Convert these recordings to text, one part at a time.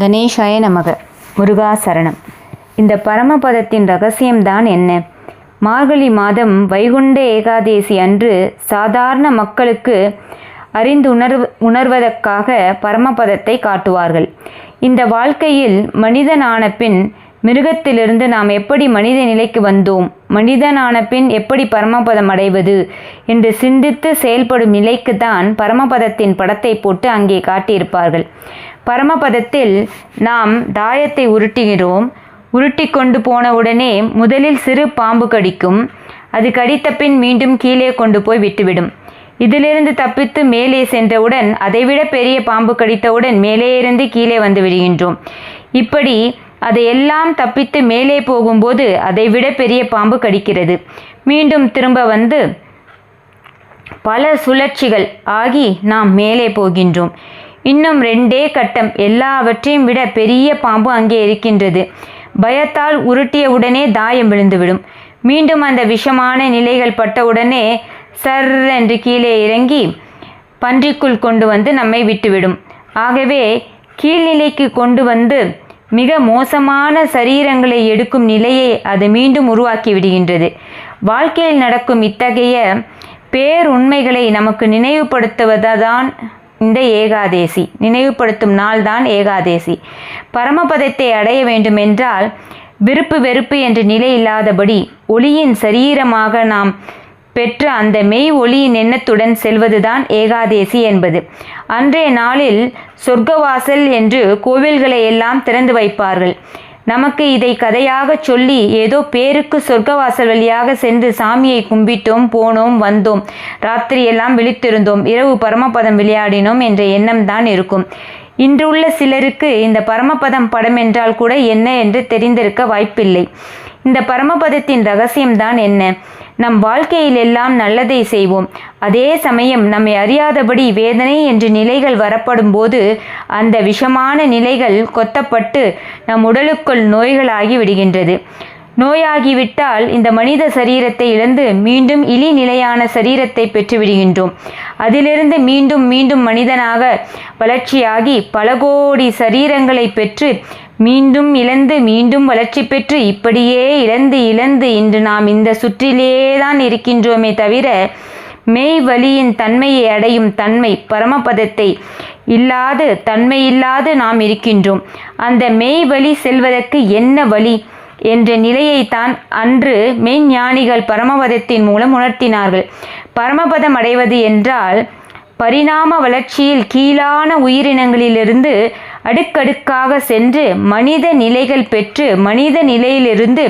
கணேஷாய நமக. முருகா சரணம். இந்த பரமபதத்தின் ரகசியம்தான் என்ன? மார்கழி மாதம் வைகுண்ட ஏகாதேசி அன்று சாதாரண மக்களுக்கு அறிந்து உணர்வு உணர்வதற்காக பரமபதத்தை காட்டுவார்கள். இந்த வாழ்க்கையில் மனிதனான பின் மிருகத்திலிருந்து நாம் எப்படி மனித நிலைக்கு வந்தோம்? மனிதனான பின் எப்படி பரமபதம் அடைவது என்று சிந்தித்து செயல்படும் நிலைக்கு தான் பரமபதத்தின் படத்தை போட்டு அங்கே காட்டியிருப்பார்கள். பரமபதத்தில் நாம் தாயத்தை உருட்டுகிறோம். உருட்டி கொண்டு போனவுடனே முதலில் சிறு பாம்பு கடிக்கும். அது கடித்த பின் மீண்டும் கீழே கொண்டு போய் விட்டுவிடும். இதிலிருந்து தப்பித்து மேலே சென்றவுடன் அதைவிட பெரிய பாம்பு கடித்தவுடன் மேலே இருந்து கீழே வந்து விடுகின்றோம். இப்படி அதையெல்லாம் தப்பித்து மேலே போகும்போது அதைவிட பெரிய பாம்பு கடிக்கிறது. மீண்டும் திரும்ப வந்து பல சுழற்சிகள் ஆகி நாம் மேலே போகின்றோம். இன்னும் ரெண்டே கட்டம் எல்லாவற்றையும் விட பெரிய பாம்பு அங்கே இருக்கின்றது. பயத்தால் உருட்டியவுடனே தாயம் விழுந்துவிடும். மீண்டும் அந்த விஷமான நிலைகள் பட்டவுடனே சர் என்று கீழே இறங்கி பன்றிக்குள் கொண்டு வந்து நம்மை விட்டுவிடும். ஆகவே கீழ்நிலைக்கு கொண்டு வந்து மிக மோசமான சரீரங்களை எடுக்கும் நிலையை அது மீண்டும் உருவாக்கி விடுகின்றது. வாழ்க்கையில் நடக்கும் இத்தகைய பேருண்மைகளை நமக்கு நினைவுபடுத்துவதுதான் இந்த ஏகாதேசி. நினைவுபடுத்தும் நாள்தான் ஏகாதேசி. பரமபதத்தை அடைய வேண்டுமென்றால் விருப்பு வெறுப்பு என்ற நிலை இல்லாதபடி ஒளியின் சரீரமாக நாம் பெற்ற அந்த மெய் ஒளியின் எண்ணத்துடன் செல்வதுதான் ஏகாதேசி என்பது. அன்றைய நாளில் சொர்க்கவாசல் என்று கோவில்களை எல்லாம் திறந்து வைப்பார்கள். நமக்கு இதை கதையாக சொல்லி ஏதோ பேருக்கு சொர்க்கவாசல் வழியாக சென்று சாமியை கும்பிட்டோம் போனோம் வந்தோம். ராத்திரியெல்லாம் விழித்திருந்தோம். இரவு பரமபதம் விளையாடினோம் என்ற எண்ணம் தான் இருக்கும். இன்றுள்ள சிலருக்கு இந்த பரமபதம் படம் என்றால் கூட என்ன என்று தெரிந்திருக்க வாய்ப்பில்லை. இந்த பரமபதத்தின் ரகசியம்தான் என்ன? நம் வாழ்க்கையில் எல்லாம் நல்லதை செய்வோம். அதே சமயம் நம்மை அறியாதபடி வேதனை என்று நிலைகள் வரப்படும் போது அந்த விஷமான நிலைகள் கொத்தப்பட்டு நம் உடலுக்குள் நோய்களாகி விடுகின்றது. நோயாகிவிட்டால் இந்த மனித சரீரத்தை இழந்து மீண்டும் இலி நிலையான சரீரத்தை பெற்றுவிடுகின்றோம் அதிலிருந்து மீண்டும் மீண்டும் மனிதனாக வளர்ச்சியாகி பல கோடி சரீரங்களை பெற்று மீண்டும் இழந்து மீண்டும் வளர்ச்சி பெற்று இப்படியே இழந்து இழந்து இன்று நாம் இந்த சுற்றிலேதான் இருக்கின்றோமே தவிர மெய் வழியின் தன்மையை அடையும் தன்மை பரமபதத்தை இல்லாது தன்மையில்லாது நாம் இருக்கின்றோம். அந்த மெய் வழி செல்வதற்கு என்ன வழி என்ற நிலையைத்தான் அன்று மெய்ஞானிகள் பரமபதத்தின் மூலம் உணர்த்தினார்கள். பரமபதம் அடைவது என்றால் பரிணாம வளர்ச்சியில் கீழான உயிரினங்களிலிருந்து அடுக்கடுக்காக சென்று மனித நிலைகள் பெற்று மனித நிலையிலிருந்து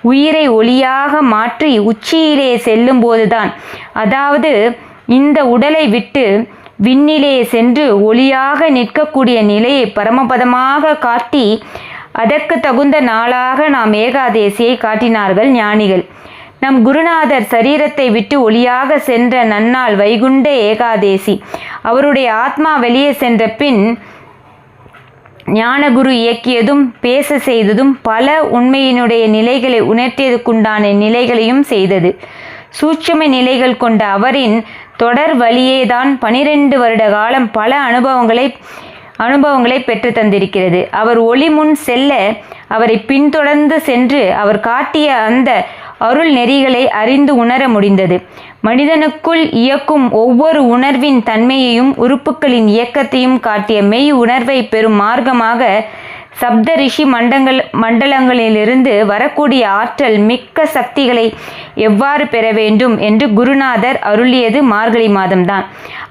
உயிரை ஒளியாக மாற்றி உச்சியிலே செல்லும் போதுதான் அதாவது இந்த உடலை விட்டு விண்ணிலே சென்று ஒளியாக நிற்கக்கூடிய நிலையை பரமபதமாக காட்டி அதற்கு தகுந்த நாளாக நாம் ஏகாதேசியை காட்டினார்கள் ஞானிகள். நம் குருநாதர் சரீரத்தை விட்டு ஒளியாக சென்ற நன்னாள் வைகுண்ட ஏகாதேசி அவருடைய ஆத்மா வெளியே சென்ற பின் ஞானகுரு இயக்கியதும் பேச செய்ததும் பல உண்மையினுடைய நிலைகளை உணர்த்தியதுக்குண்டான நிலைகளையும் செய்தது. சூட்சும நிலைகள் கொண்ட அவரின் தொடர் வழியேதான் பனிரெண்டு வருட காலம் பல அனுபவங்களை அனுபவங்களை பெற்று தந்திருக்கிறது. அவர் ஒளி முன் செல்ல அவரை பின்தொடர்ந்து சென்று அவர் காட்டிய அந்த அருள் நெறிகளை அறிந்து உணர முடிந்தது. மனிதனுக்குள் இயக்கும் ஒவ்வொரு உணர்வின் தன்மையையும் உறுப்புகளின் இயக்கத்தையும் காட்டிய மெய் உணர்வை பெறும் மார்க்கமாக சப்த ரிஷி மண்டங்கள் மண்டலங்களிலிருந்து வரக்கூடிய ஆற்றல் மிக்க சக்திகளை எவ்வாறு பெற வேண்டும் என்று குருநாதர் அருளியது மார்கழி மாதம்தான்.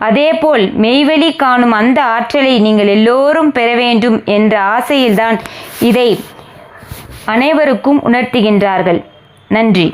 அதேபோல் மெய்வெளி காணும் அந்த ஆற்றலை நீங்கள் எல்லோரும் பெற வேண்டும் என்ற ஆசையில்தான் இதை அனைவருக்கும் உணர்த்துகின்றார்கள். நன்றி